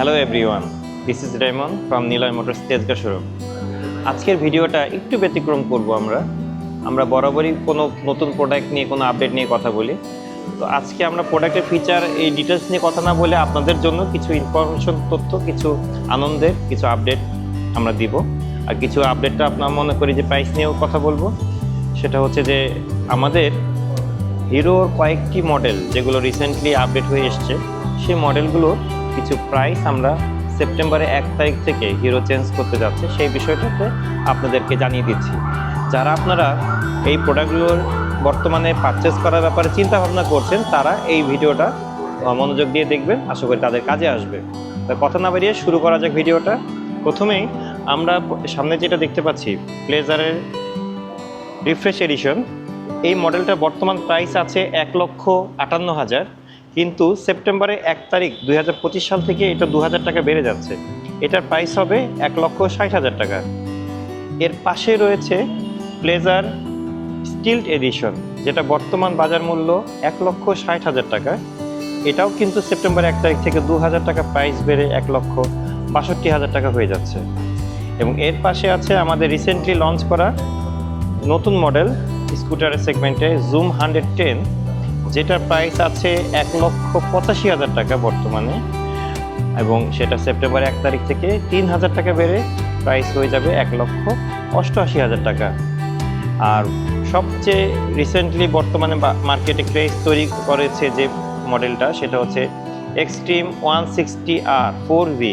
Hello everyone this is Remon from Niloy motors Tejgaon showroom আজকের ভিডিওটা একটু ব্যতিক্রম করব আমরা। আমরা বরাবরই কোনো নতুন প্রোডাক্ট নিয়ে, কোনো আপডেট নিয়ে কথা বলি। তো আজকে আমরা প্রোডাক্টের ফিচার এই ডিটেলস নিয়ে কথা না বলে আপনাদের জন্য কিছু ইনফরমেশন তথ্য, কিছু আনন্দের, কিছু আপডেট আমরা দিব। আর কিছু আপডেটটা আপনার মনে করি যে প্রাইস নিয়েও কথা বলব। সেটা হচ্ছে যে আমাদের হিরোর কয়েকটি মডেল যেগুলো রিসেন্টলি আপডেট হয়ে এসছে, সেই মডেলগুলোর কিছু প্রাইস আমরা সেপ্টেম্বরে এক তারিখ থেকে হিরো চেঞ্জ করতে যাচ্ছে, সেই বিষয়টাতে আপনাদেরকে জানিয়ে দিচ্ছি। যারা আপনারা এই প্রোডাক্টগুলোর বর্তমানে পারচেস করার ব্যাপারে চিন্তা ভাবনা করছেন, তারা এই ভিডিওটা মনোযোগ দিয়ে দেখবেন, আশা করি তাদের কাজে আসবে। তা কথা না বেরিয়ে শুরু করা যাক ভিডিওটা। প্রথমেই আমরা সামনে যেটা দেখতে পাচ্ছি প্লেজারের রিফ্রেশ এডিশন এই মডেলটার বর্তমান প্রাইস আছে এক লক্ষ আটান্ন হাজার। কিন্তু সেপ্টেম্বরে এক তারিখ দু হাজার পঁচিশ সাল থেকে এটা দু হাজার টাকা বেড়ে যাচ্ছে। এটার প্রাইস হবে এক লক্ষ ষাট হাজার টাকা। এর পাশে রয়েছে প্লেজার স্টিলড এডিশন যেটা বর্তমান বাজার মূল্য এক লক্ষ ষাট হাজার টাকা। এটাও কিন্তু সেপ্টেম্বর এক তারিখ থেকে দু হাজার টাকা প্রাইস বেড়ে এক লক্ষ বাষট্টি হাজার টাকা হয়ে যাচ্ছে। এবং এর পাশে আছে আমাদের রিসেন্টলি লঞ্চ করা নতুন মডেল স্কুটারের সেগমেন্টে জুম হান্ড্রেড টেন যেটার প্রাইস আছে এক লক্ষ পঁচাশি হাজার টাকা বর্তমানে এবং সেটা সেপ্টেম্বর এক তারিখ থেকে তিন হাজার টাকা বেড়ে প্রাইস হয়ে যাবে এক লক্ষ অষ্টআশি হাজার টাকা। আর সবচেয়ে রিসেন্টলি বর্তমানে মার্কেটে ক্রেজ তৈরি করেছে যে মডেলটা সেটা হচ্ছে Xtreme one sixty R four V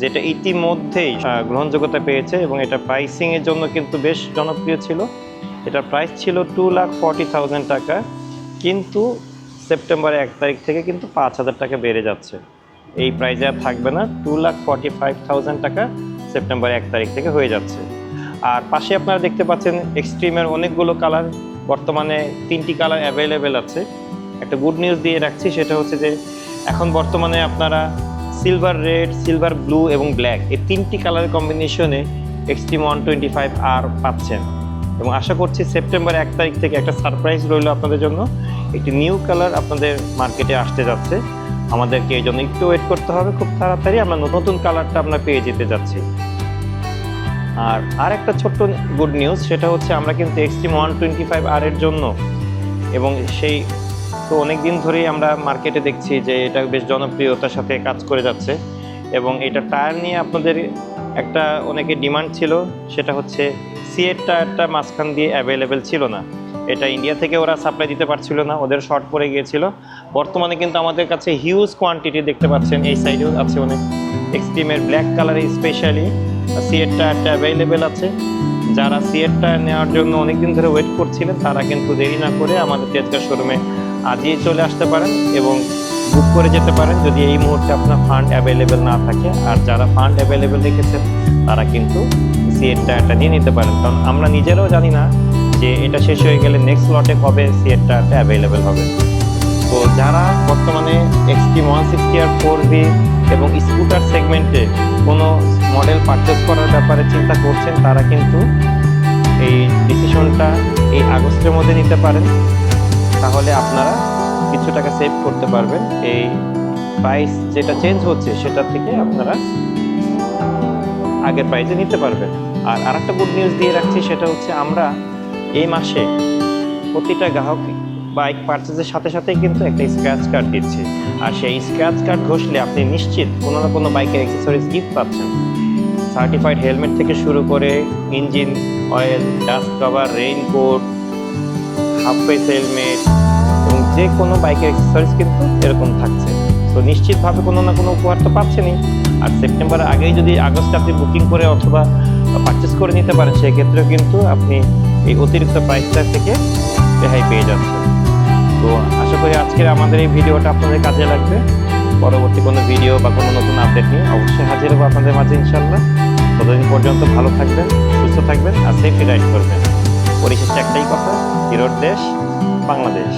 যেটা ইতিমধ্যেই গ্রহণযোগ্যতা পেয়েছে এবং এটা প্রাইসিংয়ের জন্য কিন্তু বেশ জনপ্রিয় ছিল। এটার প্রাইস ছিল টু লাখ ফর্টি থাউজেন্ড টাকা। কিন্তু সেপ্টেম্বরের এক তারিখ থেকে কিন্তু পাঁচ হাজার টাকা বেড়ে যাচ্ছে। এই প্রাইজে আর থাকবে না। Two lakh forty five thousand টাকা সেপ্টেম্বর এক তারিখ থেকে হয়ে যাচ্ছে। আর পাশে আপনারা দেখতে পাচ্ছেন এক্সট্রিমের অনেকগুলো কালার বর্তমানে তিনটি কালার অ্যাভেলেবেল আছে। একটা গুড নিউজ দিয়ে রাখছি, সেটা হচ্ছে যে এখন বর্তমানে আপনারা সিলভার রেড সিলভার ব্লু এবং ব্ল্যাক এই তিনটি কালারের কম্বিনেশনে Xtreme one twenty five R পাচ্ছেন। এবং আশা করছি সেপ্টেম্বর এক তারিখ থেকে একটা সারপ্রাইজ রইল আপনাদের জন্য। একটি নিউ কালার আপনাদের মার্কেটে আসতে যাচ্ছে। আমাদেরকে এই জন্য একটু ওয়েট করতে হবে, খুব তাড়াতাড়ি আমরা নতুন কালারটা আমরা পেয়ে যেতে যাচ্ছি। আর আর একটা ছোট্ট গুড নিউজ সেটা হচ্ছে আমরা কিন্তু Xtreme one twenty five R এর জন্য এবং সেই তো অনেক দিন ধরেই আমরা মার্কেটে দেখছি যে এটা বেশ জনপ্রিয়তার সাথে কাজ করে যাচ্ছে এবং এটা টায়ার নিয়ে আপনাদের একটা অনেকে ডিমান্ড ছিল, সেটা হচ্ছে সিএর টায়ারটা মাঝখান দিয়ে অ্যাভেলেবেল ছিল না। এটা ইন্ডিয়া থেকে ওরা সাপ্লাই দিতে পারছিল না, ওদের শর্ট পড়ে গিয়েছিল। বর্তমানে কিন্তু আমাদের কাছে হিউজ কোয়ান্টিটি দেখতে পাচ্ছেন, এই সাইডেও আছে অনেক এক্সট্রিমের ব্ল্যাক কালারে স্পেশালি সিএর টায়ারটা অ্যাভেলেবেল আছে। যারা সিএর টায়ার নেওয়ার জন্য অনেকদিন ধরে ওয়েট করছিলেন, তারা কিন্তু দেরি না করে আমাদের তেজগাঁ শোরুমে আজই চলে আসতে পারেন এবং বুক করে যেতে পারেন যদি এই মুহূর্তে আপনার ফান্ড অ্যাভেলেবেল না থাকে। আর যারা ফান্ড অ্যাভেলেবেল রেখেছেন, তারা কিন্তু সিএর টায়ারটা নিয়ে নিতে পারেন। কারণ আমরা নিজেরাও জানি না যে এটা শেষ হয়ে গেলে নেক্সট লটে কবে সিএর অ্যাভেলেবেল হবে। তো যারা বর্তমানে Xtreme one sixty R four V এবং স্কুটার সেগমেন্টে কোনো মডেল পারচেস করার ব্যাপারে চিন্তা করছেন, তারা কিন্তু এই ডিসিশনটা এই আগস্টের মধ্যে নিতে পারেন। তাহলে আপনারা কিছু টাকা সেভ করতে পারবেন। এই প্রাইস যেটা চেঞ্জ হচ্ছে, সেটা থেকে আপনারা আগের প্রাইসে নিতে পারবেন। আর আরেকটা গুড নিউজ দিয়ে রাখছি, সেটা হচ্ছে আমরা এই মাসে প্রতিটা গ্রাহক বাইক পারচেজের সাথে সাথে কিন্তু একটা স্ক্র্যাচ কার্ড দিচ্ছে। আর সেই স্ক্র্যাচ কার্ড ঘষলে আপনি নিশ্চিত কোনো না কোনো বাইকের অ্যাক্সেসরিজ গিফট পাচ্ছেন। সার্টিফাইড হেলমেট থেকে শুরু করে engine oil dust cover raincoat half face helmet এবং যে কোনো বাইকের অ্যাক্সেসরিজ কিন্তু এরকম থাকছে। তো নিশ্চিতভাবে কোনো না কোনো উপহার তো পাচ্ছেনই। আর সেপ্টেম্বরের আগেই যদি আগস্টে আপনি বুকিং করে অথবা পারচেস করে নিতে পারেন, সেক্ষেত্রেও কিন্তু আপনি এই অতিরিক্ত প্রাইসটা থেকে রেহাই পেয়ে যাচ্ছে। তো আশা করি আজকের আমাদের এই ভিডিওটা আপনাদের কাজে লাগবে। পরবর্তী কোনো ভিডিও বা কোনো নতুন আপডেট নিয়ে অবশ্যই হাজির হব আপনাদের মাঝে ইনশাল্লাহ ততদিন পর্যন্ত ভালো থাকবেন, সুস্থ থাকবেন, আর সেফটি রাইড করবেন। পরিশেষে একটাই কথা, হিরোর দেশ, বাংলাদেশ।